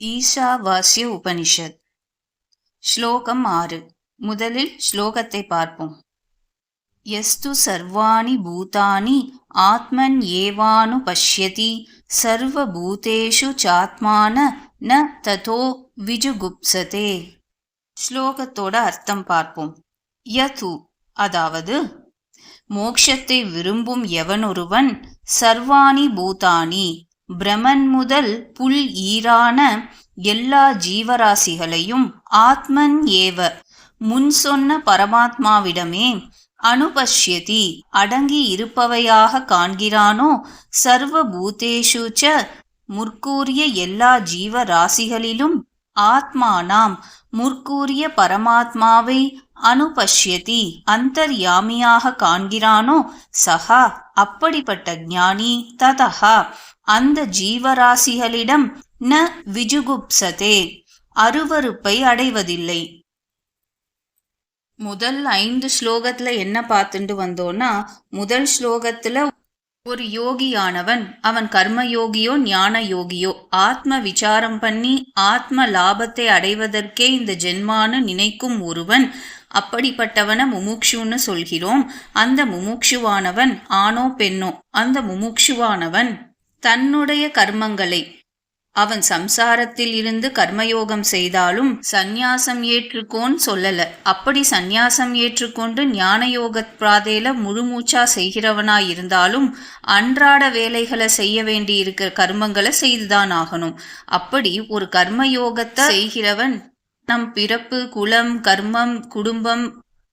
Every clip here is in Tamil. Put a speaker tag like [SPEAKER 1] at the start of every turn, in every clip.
[SPEAKER 1] ஈஷாவாஸ்ய உபனிஷத். ஸ்லோகம் ஆறு. முதலில் ஸ்லோகத்தை பார்ப்போம். யஸ்து சர்வாணி பூதானி ஆத்மன் ஏவானு பஷ்யதி சர்வபூதேஷு சாத்மான ந ததோ விஜுகுப்சதே. ஸ்லோகத்தோட அர்த்தம் பார்ப்போம். யது அதாவது மோக்ஷத்தை விரும்பும் எவனொருவன் சர்வாணி பூதானி பிரமன் முதல் புல் ஈரான எல்லா ஜீவராசிகளையும் ஆத்மன் ஏவ. முன் சொன்ன பரமாத்மாவிடமே அனுபஷ்யதி அடங்கி இருப்பவையாக காண்கிறானோ சர்வ பூதேஷு ச. முற்கூறிய எல்லா ஜீவராசிகளிலும் ஆத்மானாம் முற்கூறிய பரமாத்மாவை அனுபஷ்யதி அந்தர்யாமியாக காண்கிறானோ சகா அப்படிப்பட்ட ஞானி ததஹா. அந்த ஜீவராசிகளிடம் ந விஜுகுப்சதே. அருவருப்பை அடைவதில்லை. முதல் ஐந்து ஸ்லோகத்துல என்ன பார்த்துட்டு வந்தோம்னா முதல் ஸ்லோகத்துல ஒரு யோகியானவன் அவன் கர்ம யோகியோ ஞான யோகியோ ஆத்ம விசாரம் பண்ணி ஆத்ம லாபத்தை அடைவதற்கே இந்த ஜென்மானு நினைக்கும் ஒருவன் அப்படிப்பட்டவன முமுக்ஷுன்னு சொல்கிறோம். அந்த முமுக்ஷுவானவன் ஆணோ பெண்ணோ? அந்த முமுக்ஷுவானவன் தன்னுடைய கர்மங்களை. அவன் சம்சாரத்தில் இருந்து கர்மயோகம் செய்தாலும் சந்நியாசம் ஏற்றுக்கோன்னு சொல்லல. அப்படி சந்நியாசம் ஏற்றுக்கொண்டு ஞான யோக பிராதையில முழுமூச்சா செய்கிறவனாய் இருந்தாலும் அன்றாட வேலைகளை செய்ய வேண்டி இருக்கிற கர்மங்களை செய்துதான் ஆகணும். அப்படி ஒரு கர்மயோகத்தை செய்கிறவன் நம் பிறப்பு குலம் கர்மம் குடும்பம்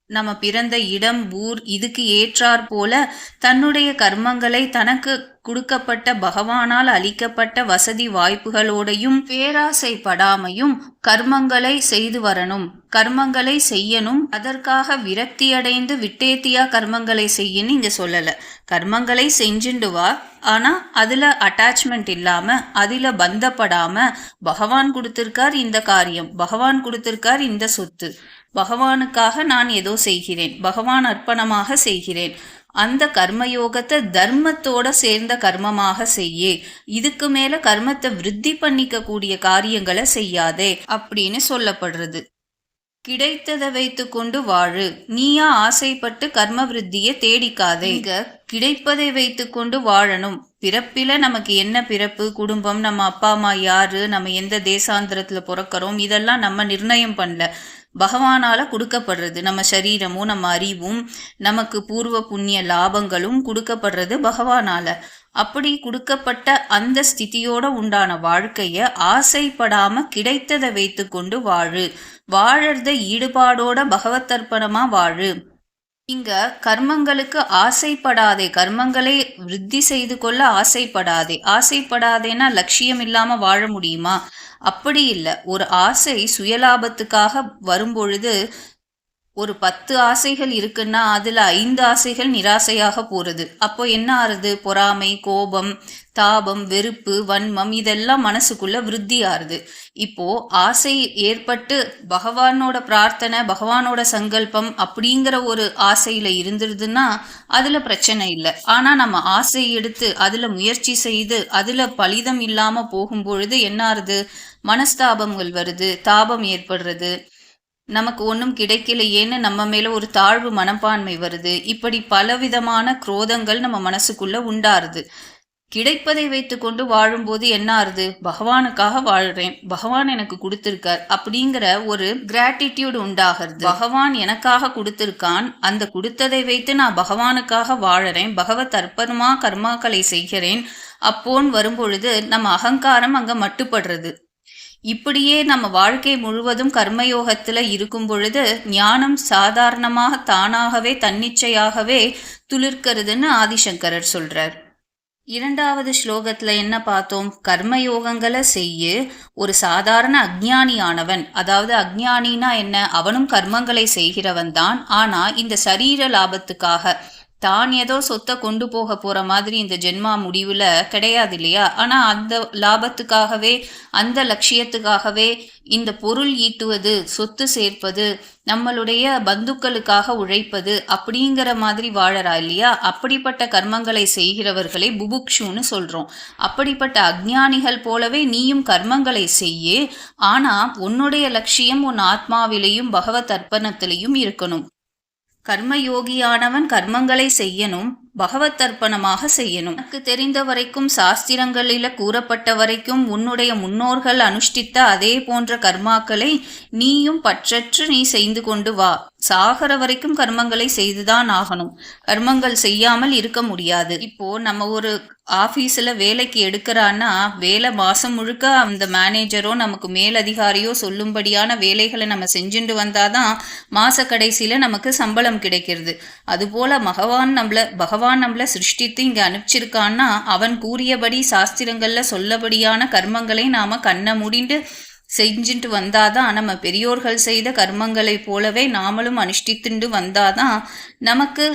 [SPEAKER 1] நம்ம பிறந்த இடம் ஊர் இதுக்கு ஏற்றாற் போல தன்னுடைய கர்மங்களை தனக்கு கொடுக்கப்பட்ட பகவானால் அளிக்கப்பட்ட வசதி வாய்ப்புகளோடையும் பேராசைப்படாமையும் கர்மங்களை செய்து வரணும். கர்மங்களை செய்யணும். அதற்காக விரக்தியடைந்து விட்டேத்தியா கர்மங்களை செய்யன்னு இங்க சொல்லல. கர்மங்களை செஞ்சுண்டு வா. ஆனா அதுல அட்டாச்மெண்ட் இல்லாம அதுல பந்தப்படாம பகவான் கொடுத்திருக்கார் இந்த காரியம். பகவான் கொடுத்திருக்கார் இந்த சொத்து. பகவானுக்காக நான் ஏதோ செய்கிறேன். பகவான் அர்ப்பணமாக செய்கிறேன். அந்த கர்மயோகத்தை தர்மத்தோட சேர்ந்த கர்மமாக செய்யே. இதுக்கு மேல கர்மத்தை விருத்தி பண்ணிக்க கூடிய காரியங்களை செய்யாதே அப்படின்னு சொல்லப்படுறது. கிடைத்ததை வைத்து கொண்டு வாழு. நீயா ஆசைப்பட்டு கர்ம விருத்தியை தேடிக்காதே. இங்க கிடைப்பதை வைத்து கொண்டு வாழணும். பிறப்பில நமக்கு என்ன பிறப்பு? குடும்பம் நம்ம அப்பா அம்மா யாரு? நம்ம எந்த தேசாந்திரத்துல பிறக்கிறோம்? இதெல்லாம் நம்ம நிர்ணயம் பண்ணல. பகவானால கொடுக்கப்படுறது. நம்ம சரீரமும் நம்ம அறிவும் நமக்கு பூர்வ புண்ணிய லாபங்களும் கொடுக்கப்படுறது பகவானால. அப்படி கொடுக்கப்பட்ட அந்த ஸ்திதியோட உண்டான வாழ்க்கைய ஆசைப்படாம கிடைத்ததை வைத்து கொண்டு வாழு. வாழறத ஈடுபாடோட பகவத்தர்ப்பணமா வாழு. இங்க கர்மங்களுக்கு ஆசைப்படாதே கர்மங்களை விருத்தி செய்து கொள்ள ஆசைப்படாதே. ஆசைப்படாதேன்னா லட்சியம் இல்லாம வாழ முடியுமா? அப்படி இல்லை. ஒரு ஆசை சுயலாபத்துக்காக வரும்பொழுது ஒரு பத்து ஆசைகள் இருக்குன்னா அதில் ஐந்து ஆசைகள் நிராசையாக போகிறது அப்போ என்ன ஆறுது? பொறாமை கோபம் தாபம் வெறுப்பு வன்மம் இதெல்லாம் மனசுக்குள்ள விருத்தி ஆறுது இப்போ ஆசை ஏற்பட்டு பகவானோட பிரார்த்தனை பகவானோட சங்கல்பம் அப்படிங்கிற ஒரு ஆசையில இருந்துருதுன்னா அதுல பிரச்சனை இல்லை. ஆனா நம்ம ஆசை எடுத்து அதுல முயற்சி செய்து அதுல பலிதம் இல்லாம போகும் பொழுது என்ன ஆறுது மனஸ்தாபங்கள் வருது தாபம் ஏற்படுறது. நமக்கு ஒன்றும் கிடைக்கலையேன்னு நம்ம மேல ஒரு தாழ்வு மனப்பான்மை வருது. இப்படி பலவிதமான குரோதங்கள் நம்ம மனசுக்குள்ள உண்டாருது. கிடைப்பதை வைத்துக்கொண்டு வாழும்போது என்ன ஆறுது? பகவானுக்காக வாழ்றேன். பகவான் எனக்கு கொடுத்திருக்கார் அப்படிங்கிற ஒரு கிராட்டிடியூட் உண்டாகிறது. பகவான் எனக்காக கொடுத்திருக்கான். அந்த கொடுத்ததை வைத்து நான் பகவானுக்காக வாழறேன். பகவத் அர்ப்பணமா கர்மாக்களை செய்கிறேன். அப்போன் வரும்பொழுது நம்ம அகங்காரம் அங்க மட்டுப்படுறது. இப்படியே நம்ம வாழ்க்கை முழுவதும் கர்மயோகத்துல இருக்கும் பொழுது ஞானம் சாதாரணமாக தானாகவே தன்னிச்சையாகவே துளிர்க்கிறதுன்னு ஆதிசங்கரர் சொல்றார். இரண்டாவது ஸ்லோகத்துல என்ன பார்த்தோம்? கர்மயோகங்களை செய்ய. ஒரு சாதாரண அக்ஞானியானவன் அதாவது அக்ஞானினா என்ன? அவனும் கர்மங்களை செய்கிறவன் தான் ஆனா இந்த சரீர லாபத்துக்காக தான் ஏதோ சொத்தை கொண்டு போக போற மாதிரி இந்த ஜென்மா முடிவுல கிடையாது இல்லையா? ஆனா அந்த லாபத்துக்காகவே அந்த லட்சியத்துக்காகவே இந்த பொருள் ஈட்டுவது சொத்து சேர்ப்பது நம்மளுடைய பந்துக்களுக்காக உழைப்பது அப்படிங்கிற மாதிரி வாழறா இல்லையா? அப்படிப்பட்ட கர்மங்களை செய்கிறவர்களை புபுக்ஷுன்னு சொல்றோம். அப்படிப்பட்ட அஜ்ஞானிகள் போலவே நீயும் கர்மங்களை செய்ய. ஆனா உன்னுடைய லட்சியம் உன் ஆத்மாவிலையும் பகவத் அர்ப்பணத்திலையும் இருக்கணும். கர்மயோகியானவன் கர்மங்களை செய்யணும் பகவத் தர்ப்பணமாக செய்யணும். எனக்கு தெரிந்த வரைக்கும் சாஸ்திரங்களில கூறப்பட்ட வரைக்கும் உன்னுடைய முன்னோர்கள் அனுஷ்டித்த அதே போன்ற கர்மாக்களை நீயும் பற்றற்று நீ செய்து கொண்டு வா. சாகர வரைக்கும் கர்மங்களை செய்துதான் ஆகணும். கர்மங்கள் செய்யாமல் இருக்க முடியாது. இப்போ நம்ம ஒரு ஆஃபீஸில் வேலைக்கு எடுக்கிறான்னா வேலை மாதம் முழுக்க அந்த மேனேஜரோ நமக்கு மேலதிகாரியோ சொல்லும்படியான வேலைகளை நம்ம செஞ்சுட்டு வந்தாதான் மாத கடைசியில் நமக்கு சம்பளம் கிடைக்கிறது. அதுபோல் பகவான் நம்மளை பகவான் நம்மளை சிருஷ்டித்து இங்கே அனுப்பிச்சிருக்கான்னா அவன் கூறியபடி சாஸ்திரங்களில் சொல்லபடியான கர்மங்களை நாம் கண்ணை முடிந்து செஞ்சுட்டு வந்தாதான் நம்ம பெரியோர்கள் செய்த கர்மங்களை போலவே நாமளும் அனுஷ்டித்துண்டு வந்தாதான் நமக்கு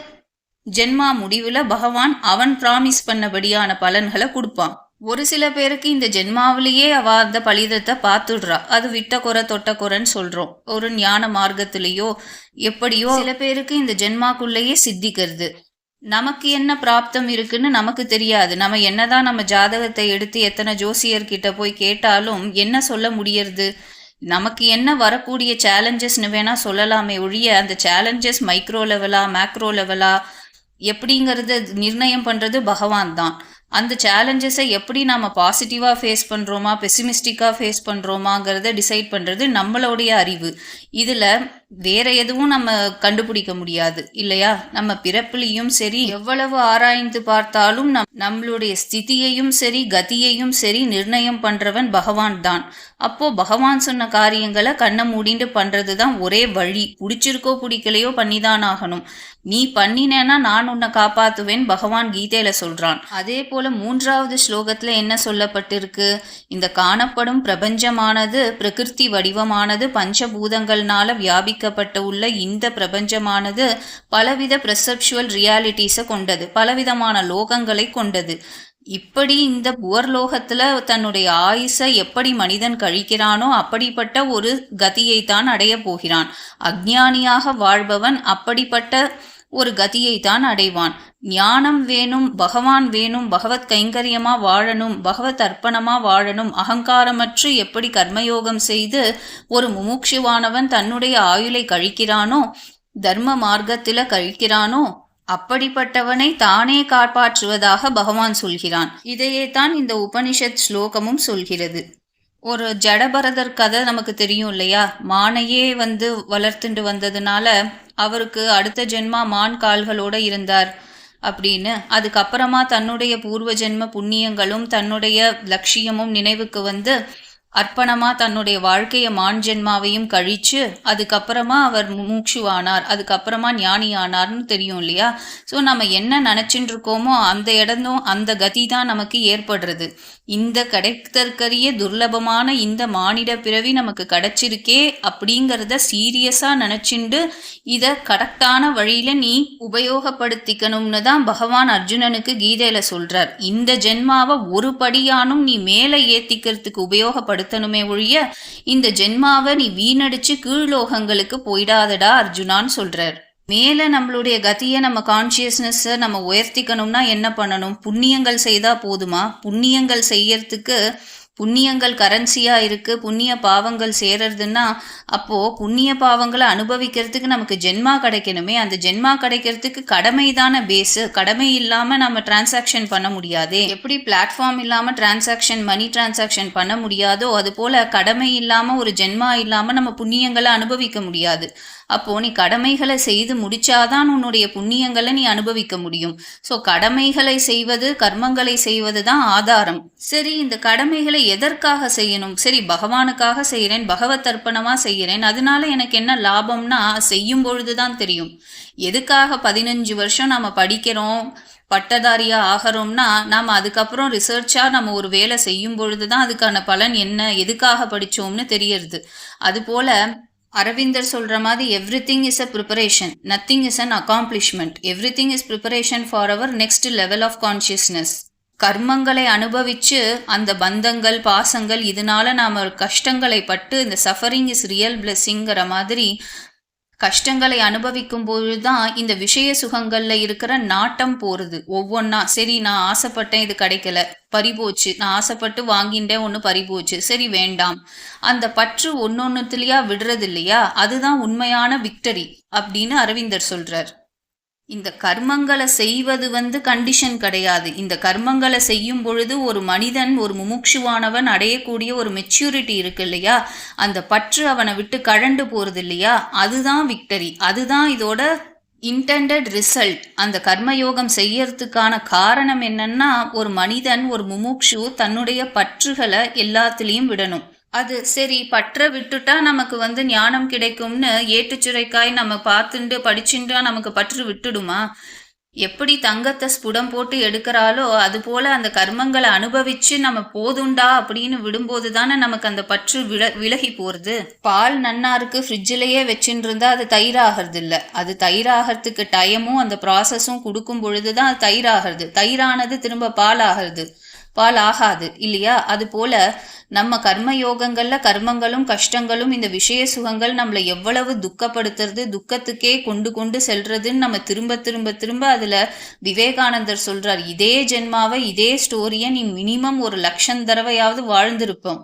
[SPEAKER 1] ஜென்மா முடிவில் பகவான் அவன் ப்ராமிஸ் பண்ணபடியான பலன்களை கொடுப்பான். ஒரு சில பேருக்கு இந்த ஜென்மாவிலேயே அவ அந்த பலிதத்தை பார்த்துடுறா. அது விட்ட குறை தொட்ட குறைன்னு சொல்கிறோம் ஒரு ஞான மார்க்கத்திலேயோ எப்படியோ சில பேருக்கு இந்த ஜென்மாக்குள்ளேயே சித்திக்கிறது. நமக்கு என்ன பிராப்தம் இருக்குன்னு நமக்கு தெரியாது. நம்ம என்னதான் நம்ம ஜாதகத்தை எடுத்து எத்தனை ஜோசியர்கிட்ட போய் கேட்டாலும் என்ன சொல்ல முடியறது? நமக்கு என்ன வரக்கூடிய சேலஞ்சஸ்னு வேணால் சொல்லலாமே ஒழிய அந்த சேலஞ்சஸ் மைக்ரோ லெவலா மேக்ரோ லெவலா எப்படிங்கிறத நிர்ணயம் பண்ணுறது பகவான் தான். அந்த சேலஞ்சஸை எப்படி நாம் பாசிட்டிவாக ஃபேஸ் பண்ணுறோமா பெசிமிஸ்டிக்காக ஃபேஸ் பண்ணுறோமாங்கிறத டிசைட் பண்ணுறது நம்மளுடைய அறிவு. இதில் வேற எதுவும் நம்ம கண்டுபிடிக்க முடியாது இல்லையா? நம்ம பிறப்பிலையும் சரி எவ்வளவு ஆராய்ந்து பார்த்தாலும் நம் நம்மளுடைய ஸ்திதியையும் சரி கதியையும் சரி நிர்ணயம் பண்றவன் பகவான் தான். அப்போ பகவான் சொன்ன காரியங்களை கண்ணை மூடிண்டு பண்றது தான் ஒரே வழி. பிடிச்சிருக்கோ பிடிக்கலையோ பண்ணிதான் ஆகணும் நீ பண்ணினேன்னா நான் உன்னை காப்பாத்துவேன் பகவான் கீதையில சொல்றான். அதே போல மூன்றாவது ஸ்லோகத்துல என்ன சொல்லப்பட்டிருக்கு? இந்த காணப்படும் பிரபஞ்சமானது பிரகிருதி வடிவமானது பஞ்சபூதங்கள்னால வியாபிக்க அமைக்கப்பட்ட உள்ள இந்த பிரபஞ்சமானது பலவித பிரசப்சுவல் ரியாலிட்டிஸை கொண்டது பலவிதமான லோகங்களை கொண்டது. இப்படி இந்த புவர்லோகத்துல தன்னுடைய ஆயுசை எப்படி மனிதன் கழிக்கிறானோ அப்படிப்பட்ட ஒரு கதியை தான் அடைய போகிறான். அஜ்ஞானியாக வாழ்பவன் அப்படிப்பட்ட ஒரு கதியை தான் அடைவான். ஞானம் வேணும் பகவான் வேணும் பகவத் கைங்கரியமா வாழணும் பகவத் அர்ப்பணமா வாழணும் அகங்காரமற்று எப்படி கர்மயோகம் செய்து ஒரு முமுட்சுவானவன் தன்னுடைய ஆயுளை கழிக்கிறானோ தர்ம மார்க்கத்தில கழிக்கிறானோ அப்படிப்பட்டவனை தானே காப்பாற்றுவதாக பகவான் சொல்கிறான். இதையே தான் இந்த உபனிஷத் ஸ்லோகமும் சொல்கிறது. ஒரு ஜடபரதர் கதை நமக்கு தெரியும் இல்லையா? மானையே வந்து வளர்த்துண்டு வந்ததுனால அவருக்கு அடுத்த ஜென்மா மான் கால்களோடு இருந்தார். அப்படின்னு அதுக்கப்புறமா தன்னுடைய பூர்வ ஜென்ம புண்ணியங்களும் தன்னுடைய லட்சியமும் நினைவுக்கு வந்து அர்ப்பணமா தன்னுடைய வாழ்க்கையை மான் ஜென்மாவையும் கழிச்சு அதுக்கப்புறமா அவர் மூச்சுவானார் அதுக்கப்புறமா ஞானி ஆனார்னு தெரியும் இல்லையா? ஸோ நம்ம என்ன நினச்சிட்டு இருக்கோமோ அந்த இடமும் அந்த கதி தான் நமக்கு ஏற்படுறது. இந்த கிடைத்தற்கரிய துர்லபமான இந்த மானிட பிறவி நமக்கு கிடைச்சிருக்கே அப்படிங்கிறத சீரியஸாக நினச்சிண்டு இதை கரெக்டான வழியில் நீ உபயோகப்படுத்திக்கணும்னு தான் பகவான் அர்ஜுனனுக்கு கீதையில் சொல்கிறார் இந்த ஜென்மாவை ஒரு படியானும் நீ மேலே ஏற்றிக்கிறதுக்கு உபயோகப்படுத்தணுமே ஒழிய இந்த ஜென்மாவை நீ வீணடிச்சு கீழ்லோகங்களுக்கு போயிடாதடா அர்ஜுனான்னு சொல்கிறார் மேலே நம்மளுடைய கத்தியை நம்ம கான்ஷியஸ்னஸை நம்ம உயர்த்திக்கணும்னா என்ன பண்ணணும்? புண்ணியங்கள் செய்தால் போதுமா? புண்ணியங்கள் செய்யறதுக்கு புண்ணியங்கள் கரன்சியாக இருக்குது புண்ணிய பாவங்கள் சேரறதுன்னா அப்போது புண்ணிய பாவங்களை அனுபவிக்கிறதுக்கு நமக்கு ஜென்மா கிடைக்கணுமே. அந்த ஜென்மா கிடைக்கிறதுக்கு கடமை தானே பேஸு கடமை இல்லாமல் நம்ம டிரான்சாக்ஷன் பண்ண முடியாதே. எப்படி பிளாட்ஃபார்ம் இல்லாமல் டிரான்சாக்ஷன் மணி டிரான்சாக்ஷன் பண்ண முடியாதோ அது போல் கடமை இல்லாமல் ஒரு ஜென்மா இல்லாமல் நம்ம புண்ணியங்களை அனுபவிக்க முடியாது. அப்போ நீ கடமைகளை செய்து முடிச்சாதான் உன்னுடைய புண்ணியங்களை நீ அனுபவிக்க முடியும். ஸோ கடமைகளை செய்வது கர்மங்களை செய்வது தான் ஆதாரம். சரி இந்த கடமைகளை எதற்காக செய்யணும்? சரி பகவானுக்காக செய்கிறேன் பகவத் அர்ப்பணமாக செய்கிறேன் அதனால எனக்கு என்ன லாபம்னா செய்யும் பொழுது தான் தெரியும். எதுக்காக பதினஞ்சு வருஷம் நம்ம படிக்கிறோம் பட்டதாரியாக ஆகிறோம்னா நாம் அதுக்கப்புறம் ரிசர்ச்சாக நம்ம ஒரு வேலை செய்யும் பொழுது தான் அதுக்கான பலன் என்ன எதுக்காக படித்தோம்னு தெரியறது. அதுபோல் அரவிந்தர் சொல்கிற மாதிரி everything is a preparation nothing is an accomplishment everything is preparation for our next level of consciousness கர்மங்களை அனுபவிச்சு அந்த பந்தங்கள் பாசங்கள் இதனால நாம கஷ்டங்களை பட்டு இந்த சஃபரிங் இஸ் ரியல் பிளெஸ்ஸிங்கிற மாதிரி கஷ்டங்களை அனுபவிக்கும் பொழுதுதான் இந்த விஷய சுகங்கள்ல இருக்கிற நாட்டம் போறது. ஒவ்வொன்றா சரி நான் ஆசைப்பட்டேன் இது கிடைக்கல. பறிபோச்சு. நான் ஆசைப்பட்டு வாங்கிட்டேன் ஒன்று பறிபோச்சு. சரி வேண்டாம். அந்த பற்று ஒன்னொன்னுத்துலயா விடுறது இல்லையா அதுதான் உண்மையான விக்டரி அப்படின்னு அரவிந்தர் சொல்றார். இந்த கர்மங்களை செய்வது வந்து கண்டிஷன் கிடையாது. இந்த கர்மங்களை செய்யும் பொழுது ஒரு மனிதன் ஒரு முமுட்சுவானவன் அடையக்கூடிய ஒரு மெச்சூரிட்டி இருக்கு இல்லையா? அந்த பற்று அவனை விட்டு கழண்டு போகிறது இல்லையா? அதுதான் விக்டரி அதுதான் இதோட இன்டெண்டட் ரிசல்ட் அந்த கர்மயோகம் செய்யறதுக்கான காரணம் என்னன்னா ஒரு மனிதன் ஒரு முமுட்சு தன்னுடைய பற்றுகளை எல்லாத்துலேயும் விடணும். அது சரி பற்ற விட்டுட்டா நமக்கு வந்து ஞானம் கிடைக்கும்னு ஏட்டுச்சுரைக்காய் நம்ம பார்த்துண்டு படிச்சுட்டா நமக்கு பற்று விட்டுடுமா? எப்படி தங்கத்தை ஸ்புடம் போட்டு எடுக்கிறாளோ அது போல அந்த கர்மங்களை அனுபவிச்சு நம்ம போதுண்டா அப்படின்னு விடும்போது தானே நமக்கு அந்த பற்று வில விலகி போறது? பால் நன்னா இருக்கு ஃப்ரிட்ஜிலேயே வச்சுட்டு இருந்தா அது தயிராகிறது இல்லை அது தயிராகிறதுக்கு டைமும் அந்த ப்ராசஸும் கொடுக்கும் பொழுது தான் அது தயிராகிறது. தயிரானது திரும்ப பால் ஆகிறது பால் ஆகாது இல்லையா? அது போல நம்ம கர்ம யோகங்கள்ல கர்மங்களும் கஷ்டங்களும் இந்த விஷய சுகங்கள் நம்மளை எவ்வளவு துக்கப்படுத்துறது துக்கத்துக்கே கொண்டு கொண்டு செல்றதுன்னு நம்ம திரும்ப திரும்ப திரும்ப அதுல விவேகானந்தர் சொல்றார். இதே ஜென்மாவை இதே ஸ்டோரியை நீ மினிமம் ஒரு லட்சம் தடவையாவது வாழ்ந்திருப்போம்.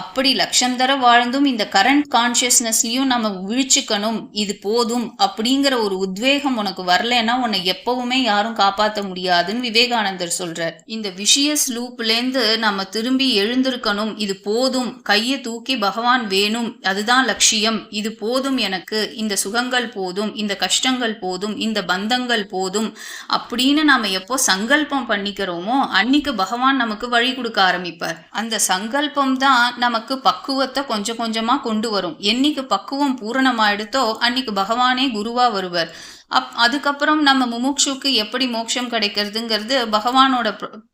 [SPEAKER 1] அப்படி லட்சம் தர வாழ்ந்தும் இந்த கரண்ட் கான்சியஸ்னஸ்லயும் நம்ம விழிச்சுக்கணும். இது போதும் அப்படிங்கிற ஒரு உத்வேகம் உனக்கு வரலன்னா உன்னை எப்பவுமே யாரும் காப்பாற்ற முடியாதுன்னு விவேகானந்தர் சொல்றார். இந்த விஷயஸ் லூப்லேருந்து நம்ம திரும்பி எழுந்திருக்கணும். இது போதும். கையை தூக்கி பகவான் வேணும். அதுதான் லட்சியம். இது போதும் எனக்கு. இந்த சுகங்கள் போதும். இந்த கஷ்டங்கள் போதும். இந்த பந்தங்கள் போதும். அப்படின்னு நாம எப்போ சங்கல்பம் பண்ணிக்கிறோமோ அன்னைக்கு பகவான் நமக்கு வழி கொடுக்க ஆரம்பிப்பார். அந்த சங்கல்பம் தான் நமக்கு பக்குவத்தை கொஞ்சம் கொஞ்சமாக கொண்டு வரும். என்னைக்கு பக்குவம் பூரணமாயிடுதோ அன்னைக்கு பகவானே குருவாக வருவர். அப் அதுக்கப்புறம் நம்ம முமுட்சுக்கு எப்படி மோட்சம் கிடைக்கிறதுங்கிறது பகவானோட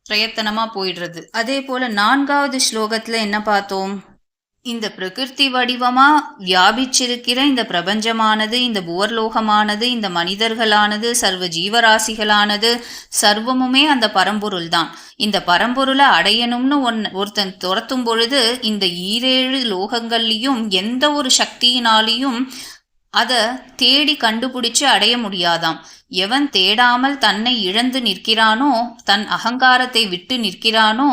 [SPEAKER 1] பிரயத்தனமாக போயிடுறது. அதே போல நான்காவது ஸ்லோகத்தில் என்ன பார்த்தோம்? இந்த பிரகிருதி வடிவமா வியாபிச்சிருக்கிற இந்த பிரபஞ்சமானது இந்த புவர்லோகமானது இந்த மனிதர்களானது சர்வ ஜீவராசிகளானது சர்வமுமே அந்த பரம்பொருள் தான். இந்த பரம்பொருளை அடையணும்னு ஒன் ஒருத்தன் துரத்தும் பொழுது இந்த ஈரேழு லோகங்கள்லையும் எந்த ஒரு சக்தியினாலையும் அதை தேடி கண்டுபிடிச்சு அடைய முடியாதாம். எவன் தேடாமல் தன்னை இழந்து நிற்கிறானோ தன் அகங்காரத்தை விட்டு நிற்கிறானோ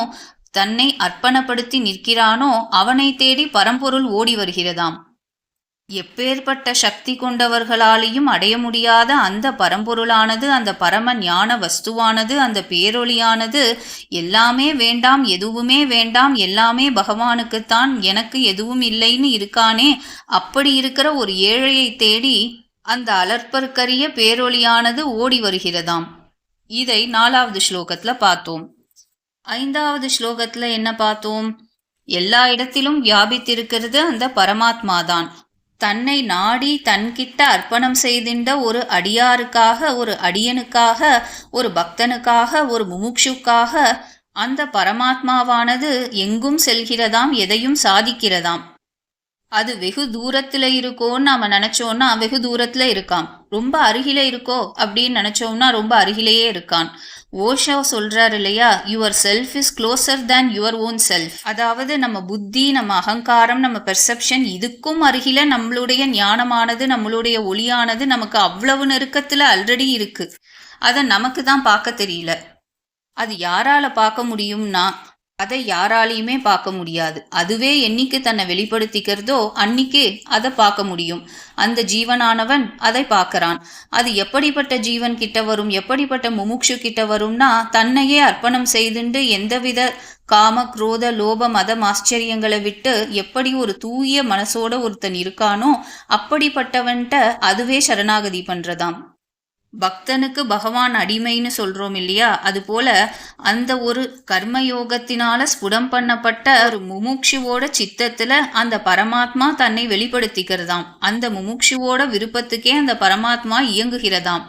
[SPEAKER 1] தன்னை அர்ப்பணப்படுத்தி நிற்கிறானோ அவனை தேடி பரம்பொருள் ஓடி வருகிறதாம். எப்பேற்பட்ட சக்தி கொண்டவர்களாலேயும் அடைய முடியாத அந்த பரம்பொருளானது அந்த பரம ஞான வஸ்துவானது அந்த பேரொளியானது எல்லாமே வேண்டாம் எதுவுமே வேண்டாம் எல்லாமே பகவானுக்குத்தான் எனக்கு எதுவும் இல்லைன்னு இருக்கானே அப்படி இருக்கிற ஒரு ஏழையை தேடி அந்த அலற்பற்கரிய பேரொளியானது ஓடி வருகிறதாம். இதை நாலாவது ஸ்லோகத்தில் பார்த்தோம். ஐந்தாவது ஸ்லோகத்துல என்ன பார்த்தோம்? எல்லா இடத்திலும் வியாபித்திருக்கிறது அந்த பரமாத்மா தான் தன்னை நாடி தன்கிட்ட அர்ப்பணம் செய்தின்ற ஒரு அடியாருக்காக ஒரு அடியனுக்காக ஒரு பக்தனுக்காக ஒரு முமுட்சுக்காக அந்த பரமாத்மாவானது எங்கும் செல்கிறதாம் எதையும் சாதிக்கிறதாம். அது வெகு தூரத்துல இருக்கோன்னு நாம நினைச்சோம்னா வெகு தூரத்துல இருக்கான் ரொம்ப அருகில இருக்கோ அப்படின்னு நினைச்சோம்னா ரொம்ப அருகிலேயே இருக்கான். ஓஷோ சொல்றாரு இல்லையா? Yourself is closer than your own self அதாவது நம்ம புத்தி நம்ம அகங்காரம் நம்ம பெர்செப்ஷன் இதுக்கும் அருகில நம்மளுடைய ஞானமானது நம்மளுடைய ஒளியானது நமக்கு அவ்வளவு நெருக்கத்துல ஆல்ரெடி இருக்கு. அதை நமக்கு தான் பார்க்க தெரியல. அது யாரால பார்க்க முடியும்னா அதை யாராலையுமே பார்க்க முடியாது. அதுவே என்னைக்கு தன்னை வெளிப்படுத்திக்கிறதோ அன்னைக்கே அதை பார்க்க முடியும். அந்த ஜீவனானவன் அதை பார்க்கறான். அது எப்படிப்பட்ட ஜீவன் கிட்ட வரும் எப்படிப்பட்ட முமுக்ஷு கிட்ட வரும்னா தன்னையே அர்ப்பணம் செய்துண்டு எந்தவித காம குரோத லோப மத ஆச்சரியங்களை விட்டு எப்படி ஒரு தூய மனசோட ஒருத்தன் இருக்கானோ அப்படிப்பட்டவன்ட்ட அதுவே சரணாகதி பண்றதாம். பக்தனுக்கு பகவான் அடிமைன்னு சொல்றோம் இல்லையா? அதுபோல அந்த ஒரு கர்மயோகத்தினால ஸ்புடம் பண்ணப்பட்ட ஒரு முமுட்சுவோட சித்தத்துல அந்த பரமாத்மா தன்னை வெளிப்படுத்திக்கிறதாம். அந்த முமுட்சுவோட விருப்பத்துக்கே அந்த பரமாத்மா இயங்குகிறதாம்.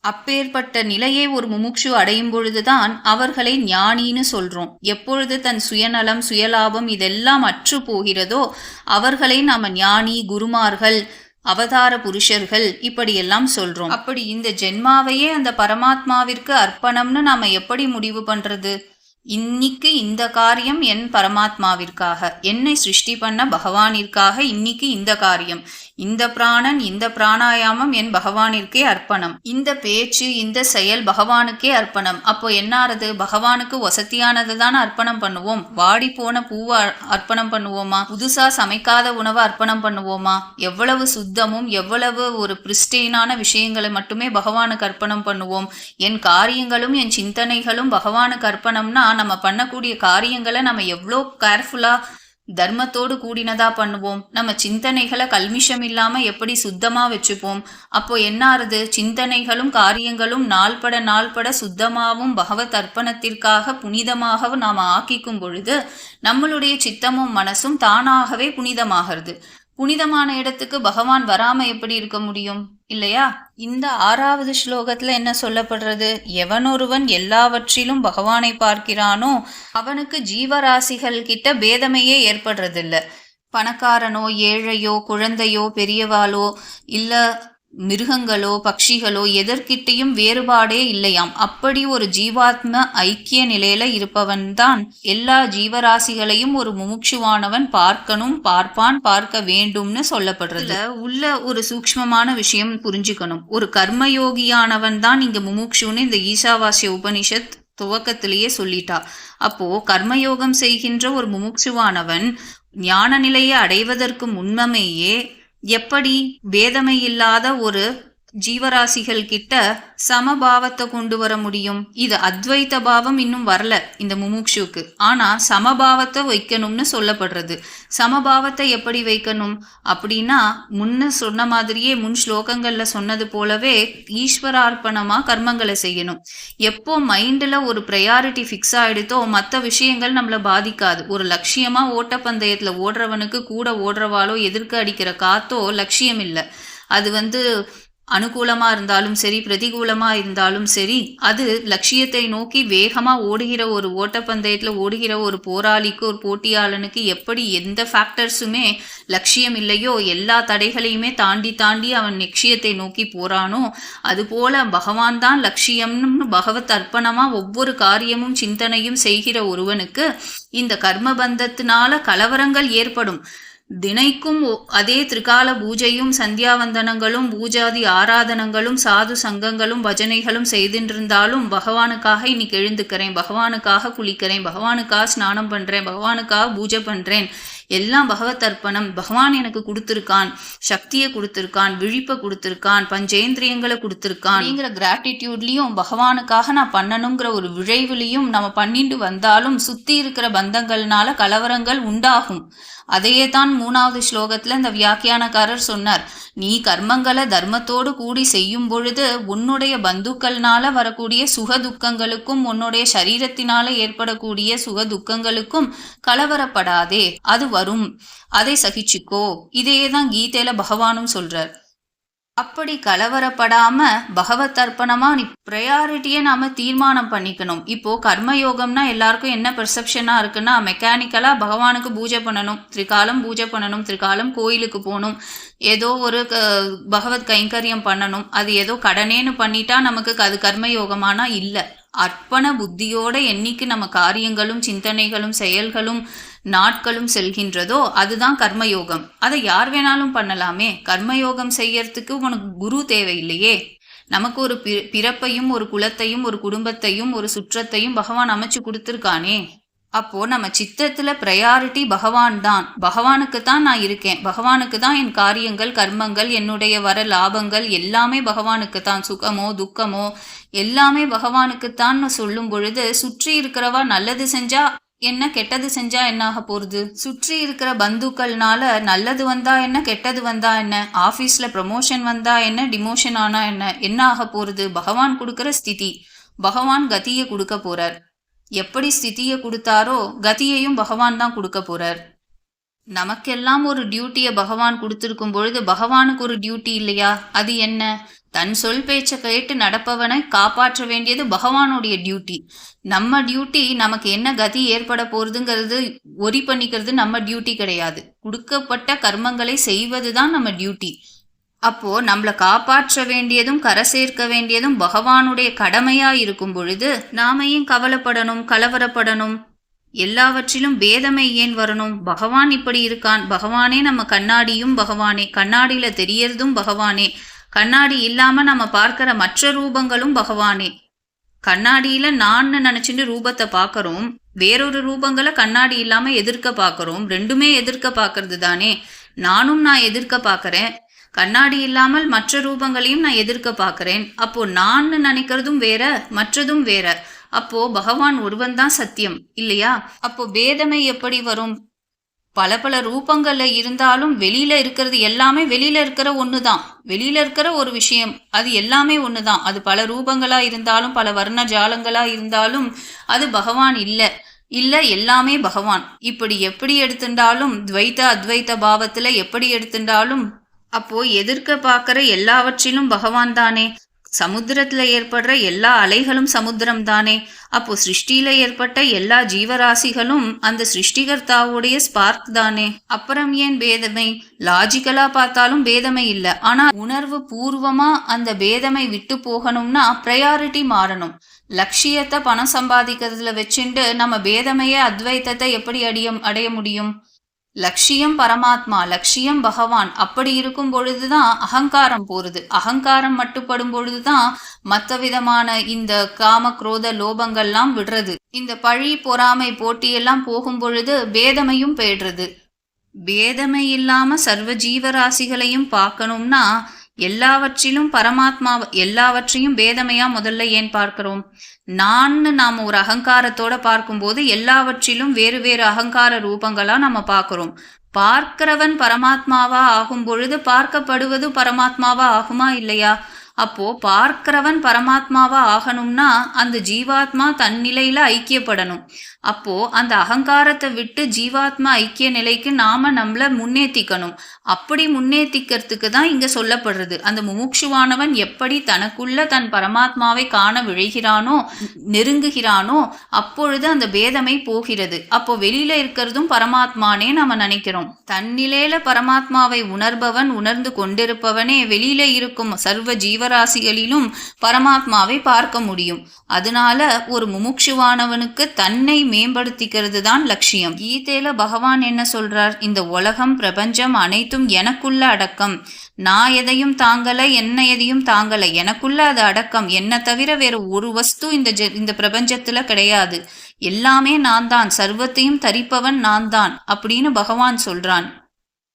[SPEAKER 1] அப்பேற்பட்ட நிலையை ஒரு முமுட்சு அடையும் பொழுதுதான் அவர்களை ஞானின்னு சொல்றோம். எப்பொழுது தன் சுயநலம் சுயலாபம் இதெல்லாம் அற்று போகிறதோ அவர்களை நாம ஞானி குருமார்கள் அவதார புருஷர்கள் இப்படியெல்லாம் சொல்றோம். அப்படி இந்த ஜென்மாவையே அந்த பரமாத்மாவிற்கு அர்ப்பணம்னு நாம எப்படி முடிவு பண்றது? இன்னைக்கு இந்த காரியம் என் பரமாத்மாவிற்காக. என்னை சிருஷ்டி பண்ண பகவானிற்காக இன்னைக்கு இந்த காரியம். இந்த பிராணன் இந்த பிராணாயாமம் என் பகவானிற்கே அர்ப்பணம். இந்த பேச்சு இந்த செயல் பகவானுக்கே அர்ப்பணம். அப்போ என்ன பகவானுக்கு வசதியானது தான் அர்ப்பணம் பண்ணுவோம்? வாடி போன பூவை அர்ப்பணம் பண்ணுவோமா? புதுசா சமைக்காத உணவை அர்ப்பணம் பண்ணுவோமா? எவ்வளவு சுத்தமும் எவ்வளவு ஒரு பிரிஸ்டெயினான விஷயங்களை மட்டுமே பகவானுக்கு அர்ப்பணம் பண்ணுவோம். என் காரியங்களும் என் சிந்தனைகளும் பகவானுக்கு அர்ப்பணம்னா நம்ம பண்ணக்கூடிய காரியங்களை நம்ம எவ்வளோ கேர்ஃபுல்லா தர்மத்தோடு கூடினதா பண்ணுவோம். நம்ம சிந்தனைகளை கல்மிஷம் இல்லாம எப்படி சுத்தமா வச்சுப்போம்? அப்போ என்ன ஆறுது? சிந்தனைகளும் காரியங்களும் நாள்பட நாள்பட சுத்தமாகவும் பகவத் அர்ப்பணத்திற்காக புனிதமாகவும் நாம் ஆக்கிக்கும் பொழுது நம்மளுடைய சித்தமும் மனசும் தானாகவே புனிதமாகிறது. புனிதமான இடத்துக்கு பகவான் வராம எப்படி இருக்க முடியும்? இல்லையா? இந்த ஆறாவது ஸ்லோகத்துல என்ன சொல்லப்படுறது? எவனொருவன் எல்லாவற்றிலும் பகவானை பார்க்கிறானோ அவனுக்கு ஜீவராசிகள் கிட்ட பேதமையே ஏற்படுறதில்ல. பணக்காரனோ ஏழையோ குழந்தையோ பெரியவாளோ இல்ல மிருகங்களோ பட்சிகளோ எதற்கிட்டையும் வேறுபாடே இல்லையாம். அப்படி ஒரு ஜீவாத்ம ஐக்கிய நிலையில இருப்பவன்தான் எல்லா ஜீவராசிகளையும் ஒரு முமுட்சுவானவன் பார்க்கணும் பார்ப்பான் பார்க்க வேண்டும்னு சொல்லப்படுறது. உள்ள ஒரு சூக்மமான விஷயம் புரிஞ்சுக்கணும். ஒரு கர்மயோகியானவன் தான் இங்க முமுட்சுன்னு இந்த ஈசாவாசிய உபனிஷத் துவக்கத்திலேயே சொல்லிட்டா. அப்போ கர்மயோகம் செய்கின்ற ஒரு முமுட்சுவானவன் ஞான நிலையை அடைவதற்கு முன்னமேயே எப்படி வேதமை இல்லாத ஒரு ஜீவராசிகள் கிட்ட சமபாவத்தை கொண்டு வர முடியும். இது அத்வைத்த பாவம் இன்னும் வரல இந்த முமுக்ஷுக்கு ஆனா சமபாவத்தை வைக்கணும்னு சொல்லப்படுறது. சமபாவத்தை எப்படி வைக்கணும்? அப்படின்னா முன்ன சொன்ன மாதிரியே முன் ஸ்லோகங்கள்ல சொன்னது போலவே ஈஸ்வரார்ப்பணமா கர்மங்களை செய்யணும். எப்போ மைண்டில் ஒரு ப்ரையாரிட்டி ஃபிக்ஸ் ஆயிடுதோ மற்ற விஷயங்கள் நம்மளை பாதிக்காது. ஒரு லட்சியமா ஓட்டப்பந்தயத்துல ஓடுறவனுக்கு கூட ஓடுறவாளோ எதிர்க்க அடிக்கிற காத்தோ லட்சியம் இல்லை அது வந்து அனுகூலமாக இருந்தாலும் சரி பிரதிகூலமாக இருந்தாலும் சரி அது லட்சியத்தை நோக்கி வேகமாக ஓடுகிற ஒரு ஓட்டப்பந்தயத்தில் ஓடுகிற ஒரு போராளிக்கு ஒரு போட்டியாளனுக்கு எப்படி எந்த ஃபேக்டர்ஸுமே லட்சியம் இல்லையோ எல்லா தடைகளையுமே தாண்டி தாண்டி அவன் லட்சியத்தை நோக்கி போகிறானோ அதுபோல பகவான் தான் லட்சியம்னு பகவத் அர்ப்பணமாக ஒவ்வொரு காரியமும் சிந்தனையும் செய்கிற ஒருவனுக்கு இந்த கர்மபந்தத்தினால கலவரங்கள் ஏற்படும். தினைக்கும் அதே திரிகால பூஜையும் சந்தியாவந்தனங்களும் பூஜாதி ஆராதனங்களும் சாது சங்கங்களும் பஜனைகளும் செய்துன்றிருந்தாலும் பகவானுக்காக இன்னைக்கு எழுந்துக்கிறேன் பகவானுக்காக குளிக்கிறேன் பகவானுக்காக ஸ்நானம் பண்ணுறேன் பகவானுக்காக பூஜை பண்ணுறேன் எல்லாம் பகவத் அர்ப்பணம் பகவான் எனக்கு கொடுத்துருக்கான். சக்தியை கொடுத்துருக்கான் விழிப்பை கொடுத்துருக்கான் பஞ்சேந்திரியங்களை கொடுத்துருக்கான். அப்படிங்கிற கிராட்டிடியூட்லையும் பகவானுக்காக நான் பண்ணணுங்கிற ஒரு விழைவுலையும் நம்ம பண்ணிட்டு வந்தாலும் சுற்றி இருக்கிற பந்தங்கள்னால கலவரங்கள் உண்டாகும். அதையே தான் மூணாவது ஸ்லோகத்தில் இந்த வியாக்கியானக்காரர் சொன்னார். நீ கர்மங்களை தர்மத்தோடு கூடி செய்யும் பொழுது உன்னுடைய பந்துக்கள்னால வரக்கூடிய சுக துக்கங்களுக்கும் உன்னுடைய சரீரத்தினால ஏற்படக்கூடிய சுக துக்கங்களுக்கும் கலவரப்படாதே அது வரும். அதை சகிச்சுக்கோ. இதையே தான் கீதையில பகவானும் சொல்றார். அப்படி கலவரப்படாம பகவத் அர்ப்பணமா நீ ப்ரையாரிட்டியை நாம தீர்மானம் பண்ணிக்கணும். இப்போ கர்மயோகம்னா எல்லாருக்கும் என்ன பெர்செப்ஷனா இருக்குன்னா மெக்கானிக்கலா பகவானுக்கு பூஜை பண்ணணும். திரிகாலம் பூஜை பண்ணணும். திரிகாலம் கோயிலுக்கு போகணும். ஏதோ ஒரு பகவத் கைங்கரியம் பண்ணணும். அது ஏதோ கடனேன்னு பண்ணிட்டா நமக்கு அது கர்மயோகமானா இல்லை. அர்ப்பண புத்தியோட என்னைக்கு நம்ம காரியங்களும் சிந்தனைகளும் செயல்களும் நாட்களும் செல்கின்றதோ அதுதான் கர்மயோகம். அதை யார் வேணாலும் பண்ணலாமே. கர்மயோகம் செய்யறதுக்கு உனக்கு குரு தேவையில்லையே. நமக்கு ஒரு பிறப்பையும் ஒரு குலத்தையும் ஒரு குடும்பத்தையும் ஒரு சுற்றத்தையும் பகவான் அமைச்சு கொடுத்துருக்கானே. அப்போ நம்ம சித்தத்துல ப்ரையாரிட்டி பகவான் தான். பகவானுக்கு தான் நான் இருக்கேன். பகவானுக்கு தான் என் காரியங்கள் கர்மங்கள் என்னுடைய வர லாபங்கள் எல்லாமே பகவானுக்கு தான் சுகமோ துக்கமோ எல்லாமே பகவானுக்கு தான் சொல்லும் பொழுது சுற்றி இருக்கிறவா நல்லது செஞ்சா என்ன கெட்டது செஞ்சா என்ன ஆக போறது? சுற்றி இருக்கிற பந்துக்கள்னால நல்லது வந்தா என்ன கெட்டது வந்தா என்ன? ஆபீஸ்ல ப்ரமோஷன் வந்தா என்ன டிமோஷன் ஆனா என்ன? என்ன ஆக போறது? பகவான் கொடுக்கிற ஸ்திதி. பகவான் கதியை கொடுக்க போறார். எப்படி ஸ்திதியை கொடுத்தாரோ கதியையும் பகவான் தான் கொடுக்க போறார். நமக்கெல்லாம் ஒரு டியூட்டியை பகவான் கொடுத்துருக்கும் பொழுது பகவானுக்கு ஒரு டியூட்டி இல்லையா? அது என்ன? தன் சொல் பேச்சை கேட்டு நடப்பவனை காப்பாற்ற வேண்டியது பகவானுடைய டியூட்டி நம்ம டியூட்டி நமக்கு என்ன கதி ஏற்பட போறதுங்கிறது ஒரி பண்ணிக்கிறது நம்ம டியூட்டி கிடையாது. கொடுக்கப்பட்ட கர்மங்களை செய்வது தான் நம்ம டியூட்டி அப்போ நம்மளை காப்பாற்ற வேண்டியதும் கரை சேர்க்க வேண்டியதும் பகவானுடைய கடமையா இருக்கும் பொழுது நாம ஏன் கவலைப்படணும் கலவரப்படணும்? எல்லாவற்றிலும் பேதமை ஏன் வரணும்? பகவான் இப்படி இருக்கான். பகவானே நம்ம கண்ணாடியும் பகவானே. கண்ணாடியில தெரியறதும் பகவானே. கண்ணாடி இல்லாம நம்ம பார்க்கிற மற்ற ரூபங்களும் பகவானே. கண்ணாடியில நான் நினைச்சுட்டு ரூபத்தை பார்க்கறோம். வேறொரு ரூபங்களை கண்ணாடி இல்லாம எதிர்க்க பார்க்கறோம். ரெண்டுமே எதிர்க்க பார்க்கறது தானே. நானும் நான் எதிர்க்க பார்க்கறேன். கண்ணாடி இல்லாமல் மற்ற ரூபங்களையும் நான் எதிர்க்க பார்க்குறேன். அப்போ நான் நினைக்கிறதும் வேற மற்றதும் வேற. அப்போ பகவான் ஒருவன் தான் சத்தியம் இல்லையா? அப்போ பேதமை எப்படி வரும்? பல பல ரூபங்கள்ல இருந்தாலும் வெளியில இருக்கிறது எல்லாமே வெளியில இருக்கிற ஒண்ணுதான். வெளியில இருக்கிற ஒரு விஷயம் அது எல்லாமே ஒண்ணுதான். அது பல ரூபங்களா இருந்தாலும் பல வர்ண ஜாலங்களா இருந்தாலும் அது பகவான் இல்ல. இல்ல எல்லாமே பகவான். இப்படி எப்படி எடுத்துட்டாலும் துவைத்த அத்வைத்த பாவத்துல எப்படி எடுத்துட்டாலும் அப்போ எதிர்க்க பார்க்கிற எல்லாவற்றிலும் பகவான் தானே. சமுத்திரத்துல ஏற்படுற எல்லா அலைகளும் சமுத்திரம் தானே. அப்போ சிருஷ்டியில ஏற்பட்ட எல்லா ஜீவராசிகளும் அந்த சிருஷ்டிகர்த்தாவுடைய ஸ்பார்க் தானே. அப்புறம் ஏன் பேதமை? லாஜிக்கலா பார்த்தாலும் பேதமை இல்லை. ஆனா உணர்வு பூர்வமா அந்த பேதமை விட்டு போகணும்னா ப்ரையாரிட்டி மாறணும். லட்சியத்தை பணம் சம்பாதிக்கிறதுல வச்சுட்டு நம்ம பேதமைய அத்வைத்தத்தை எப்படி அடிய அடைய முடியும்? லட்சியம் பரமாத்மா லட்சியம் பகவான் அப்படி இருக்கும் பொழுதுதான் அகங்காரம் போறது அகங்காரம் மட்டுப்படும் பொழுதுதான் மற்ற விதமான இந்த காம குரோத லோபங்கள்லாம் விடுறது. இந்த பழி பொறாமை போட்டியெல்லாம் போகும் பொழுது பேதமையும் போயிடுறது பேதமை இல்லாம சர்வ ஜீவராசிகளையும் பார்க்கணும்னா எல்லாவற்றிலும் பரமாத்மா எல்லாவற்றையும் பேதமையா முதல்ல ஏன் பார்க்கிறோம்? நான்னு நாம ஒரு அகங்காரத்தோட பார்க்கும்போது எல்லாவற்றிலும் வேறு வேறு அகங்கார ரூபங்களா நம்ம பார்க்கிறோம். பார்க்கிறவன் பரமாத்மாவா ஆகும் பொழுது பார்க்கப்படுவது பரமாத்மாவா ஆகுமா இல்லையா? அப்போ பார்க்கிறவன் பரமாத்மாவா ஆகணும்னா அந்த ஜீவாத்மா தன்னிலையில ஐக்கியப்படணும். அப்போ அந்த அகங்காரத்தை விட்டு ஜீவாத்மா ஐக்கிய நிலைக்கு நாம நம்மள முன்னேற்றிக்கணும் அப்படி முன்னேற்றிக்கிறதுக்கு தான் இங்க சொல்லப்படுறது. அந்த முமுட்சுவானவன் எப்படி தனக்குள்ள தன் பரமாத்மாவை காண விழைகிறானோ நெருங்குகிறானோ அப்பொழுது அந்த பேதமை போகிறது. அப்போ வெளியில இருக்கிறதும் பரமாத்மானே நம்ம நினைக்கிறோம். தன்னிலையில பரமாத்மாவை உணர்பவன் உணர்ந்து கொண்டிருப்பவனே வெளியில இருக்கும் சர்வ ஜீவ ஜீவராசிகளிலும் பரமாத்மாவை பார்க்க முடியும். அதனால ஒரு முமுட்சுவானவனுக்கு தன்னை மேம்படுத்திக்கிறது தான் லட்சியம். கீதையில பகவான் என்ன சொல்றார்? இந்த உலகம் பிரபஞ்சம் அனைத்தும் எனக்குள்ள அடக்கம். நான் எதையும் தாங்கல என்ன எதையும் தாங்கல. எனக்குள்ள அது அடக்கம். என்ன தவிர வேற ஒரு வஸ்து இந்த ஜெ இந்த பிரபஞ்சத்துல கிடையாது. எல்லாமே நான் தான் சர்வத்தையும் தரிப்பவன் நான் தான் அப்படின்னு பகவான் சொல்றான்.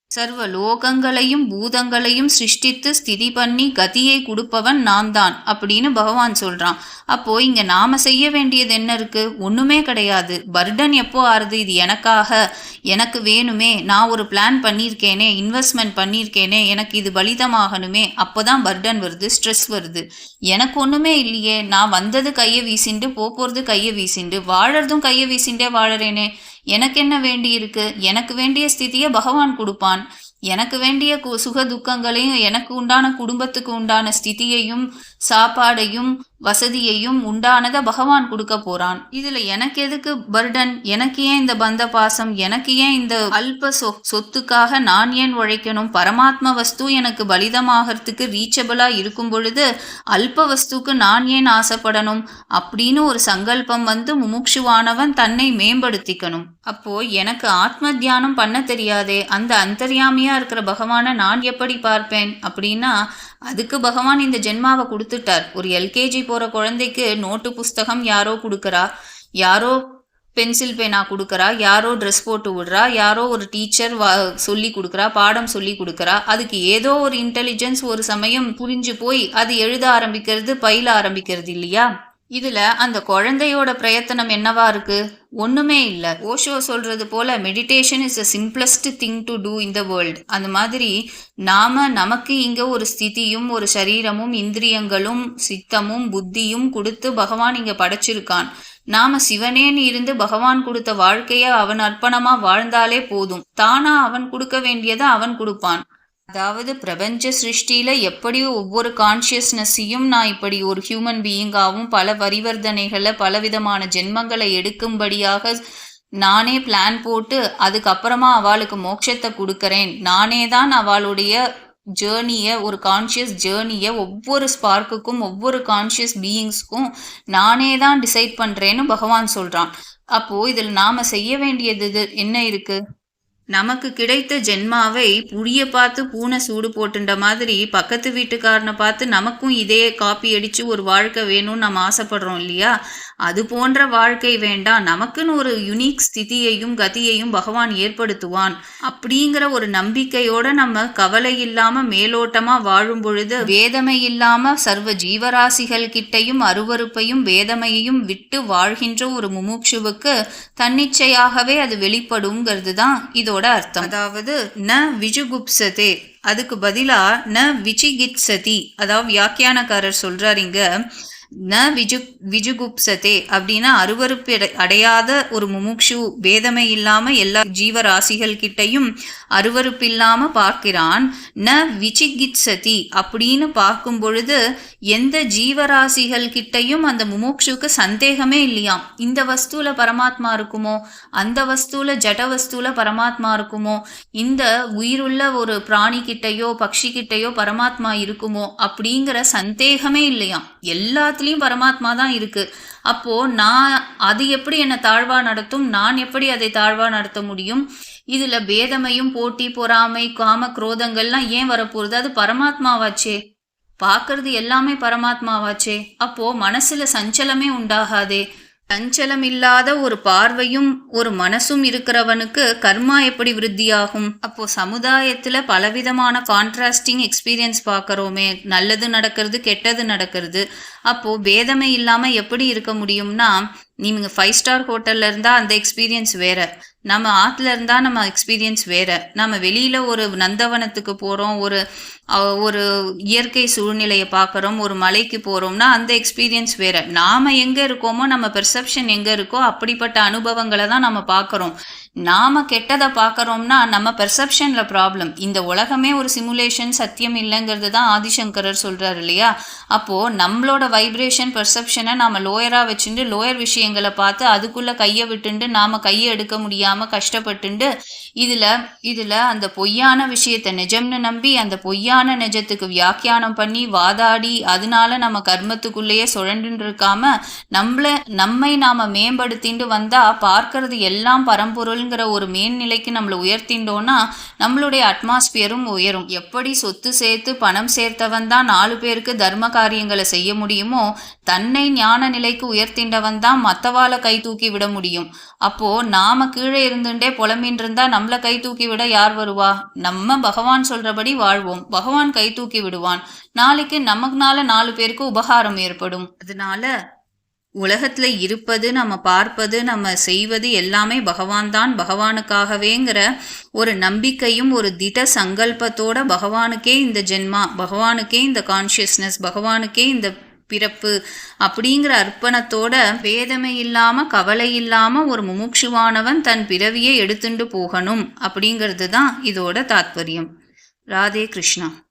[SPEAKER 1] சர்வ லோகங்களையும் பூதங்களையும் சிருஷ்டித்து ஸ்திதி பண்ணி கதியை கொடுப்பவன் நான் தான் அப்படின்னு பகவான் சொல்றான். அப்போ இங்க நாம செய்ய வேண்டியது என்ன இருக்கு? ஒண்ணுமே கிடையாது. பர்டன் எப்போ ஆறுது? இது எனக்காக. எனக்கு வேணுமே. நான் ஒரு பிளான் பண்ணியிருக்கேனே. இன்வெஸ்ட்மெண்ட் பண்ணியிருக்கேனே. எனக்கு இது பலிதமாகணுமே. அப்போதான் பர்டன் வருது ஸ்ட்ரெஸ் வருது. எனக்கு ஒண்ணுமே இல்லையே. நான் வந்தது கையை வீசிண்டு போறது கையை வீசிண்டு வாழறதும் கையை வீசிண்டே வாழறேனே. எனக்கு என்ன வேண்டியிருக்கு? எனக்கு வேண்டிய ஸ்திதியை பகவான் கொடுப்பான். எனக்கு வேண்டிய கு- சுக துக்கங்களையும் எனக்கு உண்டான குடும்பத்துக்கு உண்டான ஸ்திதியையும் சாப்பாடையும் வசதியையும் உண்டானதை பகவான் கொடுக்க போறான். இதுல எனக்கு எதுக்கு பர்டன் எனக்கு ஏன் இந்த பந்த பாசம்? எனக்கு ஏன் இந்த அல்ப சொ சொத்துக்காக நான் ஏன் உழைக்கணும்? பரமாத்ம வஸ்து எனக்கு பலிதமாகறதுக்கு ரீச்சபிளா இருக்கும் பொழுது அல்ப வஸ்துக்கு நான் ஏன் ஆசைப்படணும்? அப்படின்னு ஒரு சங்கல்பம் வந்து முமுட்சுவானவன் தன்னை மேம்படுத்திக்கணும். அப்போ எனக்கு ஆத்ம தியானம் பண்ண தெரியாதே அந்த அந்தர்யாமியா இருக்கிற பகவானை நான் எப்படி பார்ப்பேன்? அப்படின்னா அதுக்கு பகவான் இந்த ஜென்மாவை கொடுத்துட்டார். ஒரு எல்கேஜி போற குழந்தைக்கு நோட்டு புஸ்தகம் யாரோ கொடுக்கறா? யாரோ பென்சில் பேனா கொடுக்கறா? யாரோ ட்ரெஸ் போட்டு விடுறா? யாரோ ஒரு டீச்சர் வா சொல்லி கொடுக்குறா? பாடம் சொல்லி கொடுக்குறா? அதுக்கு ஏதோ ஒரு இன்டெலிஜென்ஸ் ஒரு சமயம் புரிஞ்சு போய் அது எழுத ஆரம்பிக்கிறது பயில ஆரம்பிக்கிறது இல்லையா? இதுல அந்த குழந்தையோட பிரயத்தனம் என்னவா இருக்கு? ஒண்ணுமே இல்ல. ஓஷோ சொல்றது போல meditation is the simplest thing to do in the world அந்த மாதிரி நாம நமக்கு இங்க ஒரு ஸ்திதியும் ஒரு சரீரமும் இந்திரியங்களும் சித்தமும் புத்தியும் கொடுத்து பகவான் இங்க படைச்சிருக்கான். நாம சிவனேன்னு இருந்து பகவான் கொடுத்த வாழ்க்கைய அவன் அர்ப்பணமா வாழ்ந்தாலே போதும். தானா அவன் கொடுக்க வேண்டியதை அவன் கொடுப்பான். அதாவது பிரபஞ்ச சிருஷ்டியில எப்படி ஒவ்வொரு கான்ஷியஸ்னஸையும் நான் இப்படி ஒரு ஹியூமன் பீயிங்காகவும் பல பரிவர்த்தனைகளை பலவிதமான ஜென்மங்களை எடுக்கும்படியாக நானே பிளான் போட்டு அதுக்கப்புறமா அவளுக்கு மோட்சத்தை கொடுக்கறேன். நானே தான் அவளுடைய ஜேர்னியை ஒரு கான்ஷியஸ் ஜேர்னியை ஒவ்வொரு ஸ்பார்க்குக்கும் ஒவ்வொரு கான்ஷியஸ் பீயிங்ஸ்க்கும் நானே தான் டிசைட் பண்ணுறேன்னு பகவான் சொல்கிறான் அப்போது இதில் நாம் செய்ய வேண்டியது இது. என்ன இருக்குது நமக்கு கிடைத்த ஜென்மாவை புளிய பார்த்து பூனை சூடு போட்டுன்ற மாதிரி பக்கத்து வீட்டுக்காரனை பார்த்து நமக்கும் இதே காப்பி அடித்து ஒரு வாழ்க்கை வேணும்னு நம்ம ஆசைப்படுறோம் இல்லையா? அது போன்ற வாழ்க்கை வேண்டாம். நமக்குன்னு ஒரு யுனிக் ஸ்திதியையும் கதியையும் பகவான் ஏற்படுத்துவான். அப்படிங்கிற ஒரு நம்பிக்கையோட நம்ம கவலை இல்லாம மேலோட்டமா வாழும் பொழுது வேதமை இல்லாம சர்வ ஜீவராசிகள் கிட்டையும் அருவறுப்பையும் வேதமையையும் விட்டு வாழ்கின்ற ஒரு முமுட்சுவுக்கு தன்னிச்சையாகவே அது வெளிப்படுங்கிறது தான் வார்த்தையோட அர்த்தம். அதாவது ந விஜுகுப்சதே. அதுக்கு பதிலா ந விச்சிகித்சதி அதாவது வியாக்கியானக்காரர் சொல்றாரு இங்க. ந விஜு விஜுகுப்சதே அப்படின்னா அருவறுப்பு அடையாத ஒரு முமுக்ஷு வேதமை இல்லாம எல்லா ஜீவராசிகள் கிட்டையும் அருவறுப்பு இல்லாம பார்க்கிறான். ந விசிகித்சதி அப்படின்னு பார்க்கும் பொழுது எந்த ஜீவராசிகள் கிட்டையும் அந்த முமுக்ஷுக்கு சந்தேகமே இல்லையாம். இந்த வஸ்துல பரமாத்மா இருக்குமோ? அந்த வஸ்துல ஜட வஸ்துல பரமாத்மா இருக்குமோ? இந்த உயிருள்ள ஒரு பிராணி கிட்டையோ பக்ஷி கிட்டையோ பரமாத்மா இருக்குமோ? அப்படிங்கிற சந்தேகமே இல்லையாம். எல்லாத்துலேயும் பரமாத்மா தான் இருக்குது அப்போது நான் அது எப்படி என்னை தாழ்வாக நடத்தும்? நான் எப்படி அதை தாழ்வாக நடத்த முடியும்? இதில் பேதமையும் போட்டி பொறாமை காம குரோதங்கள்லாம் ஏன் வரப்போகுது? அது பரமாத்மாவாச்சே. பார்க்கறது எல்லாமே பரமாத்மாவாச்சே. அப்போது மனசில் சஞ்சலமே உண்டாகாதே. சஞ்சலமில்லாத ஒரு பார்வையும் ஒரு மனசும் இருக்கிறவனுக்கு கர்மா எப்படி விருத்தியாகும்? அப்போ சமுதாயத்துல பலவிதமான கான்ட்ராஸ்டிங் எக்ஸ்பீரியன்ஸ் பார்க்கறோமே. நல்லது நடக்கிறது கெட்டது நடக்கிறது. அப்போ பேதமே இல்லாம எப்படி இருக்க முடியும்னா நீங்க ஃபைவ் ஸ்டார் ஹோட்டல்ல இருந்தா அந்த எக்ஸ்பீரியன்ஸ் வேற. நம்ம ஆற்றுல இருந்தால் நம்ம எக்ஸ்பீரியன்ஸ் வேறு. நம்ம வெளியில் ஒரு நந்தவனத்துக்கு போகிறோம் ஒரு ஒரு இயற்கை சூழ்நிலையை பார்க்குறோம் ஒரு மலைக்கு போகிறோம்னா அந்த எக்ஸ்பீரியன்ஸ் வேறு. நாம் எங்கே இருக்கோமோ நம்ம பெர்செப்ஷன் எங்கே இருக்கோ அப்படிப்பட்ட அனுபவங்களை தான் நம்ம பார்க்குறோம். நாம் கெட்டதை பார்க்குறோம்னா நம்ம பெர்செப்ஷனில் ப்ராப்ளம் இந்த உலகமே ஒரு சிமுலேஷன் சத்தியம் இல்லைங்கிறது தான் ஆதிசங்கரர் சொல்கிறார் இல்லையா? அப்போது நம்மளோட வைப்ரேஷன் பெர்செப்ஷனை நாம் லோயராக வச்சுட்டு லோயர் விஷயங்களை பார்த்து அதுக்குள்ளே கையை விட்டுண்டு நாம் கையை எடுக்க இல்லாமல் கஷ்டப்பட்டுண்டு இதில் இதில் அந்த பொய்யான விஷயத்தை நிஜம்னு நம்பி அந்த பொய்யான நிஜத்துக்கு வியாக்கியானம் பண்ணி வாதாடி அதனால நம்ம கர்மத்துக்குள்ளேயே சுழண்டுன்னு இருக்காம நம்மள நம்மை நாம மேம்படுத்திண்டு வந்தால் பார்க்கறது எல்லாம் பரம்பொருள்ங்கிற ஒரு மேல்நிலைக்கு நம்மளை உயர்த்திண்டோன்னா நம்மளுடைய அட்மாஸ்பியரும் உயரும். எப்படி சொத்து சேர்த்து பணம் சேர்த்தவன் தான் நாலு பேருக்கு தர்ம காரியங்களை செய்ய முடியுமோ தன்னை ஞான நிலைக்கு உயர்த்திண்டவன் தான் மற்றவாளை கை தூக்கி விட முடியும். அப்போ நாம கீழே இருந்துட்டே புலம்பின்னு இருந்தா நம்மள கை தூக்கி விட யார் வருவா? நம்ம பகவான் சொல்றபடி வாழ்வோம். பகவான் கை தூக்கி விடுவான். நாளைக்கு நமக்குனால நாலு பேருக்கு உபகாரம் ஏற்படும். அதனால உலகத்துல இருப்பது நம்ம பார்ப்பது நம்ம செய்வது எல்லாமே பகவான் தான். பகவானுக்காகவேங்கிற ஒரு நம்பிக்கையும் ஒரு திட சங்கல்பத்தோட பகவானுக்கே இந்த ஜென்மா பகவானுக்கே இந்த கான்ஷியஸ்னஸ் பகவானுக்கே இந்த பிறப்பு அப்படிங்கிற அர்ப்பணத்தோட வேதமை இல்லாம கவலை இல்லாம ஒரு முமுட்சுவானவன் தன் பிறவியை எடுத்துட்டு போகணும் அப்படிங்கிறது தான் இதோட தாத்பரியம். ராதே கிருஷ்ணா.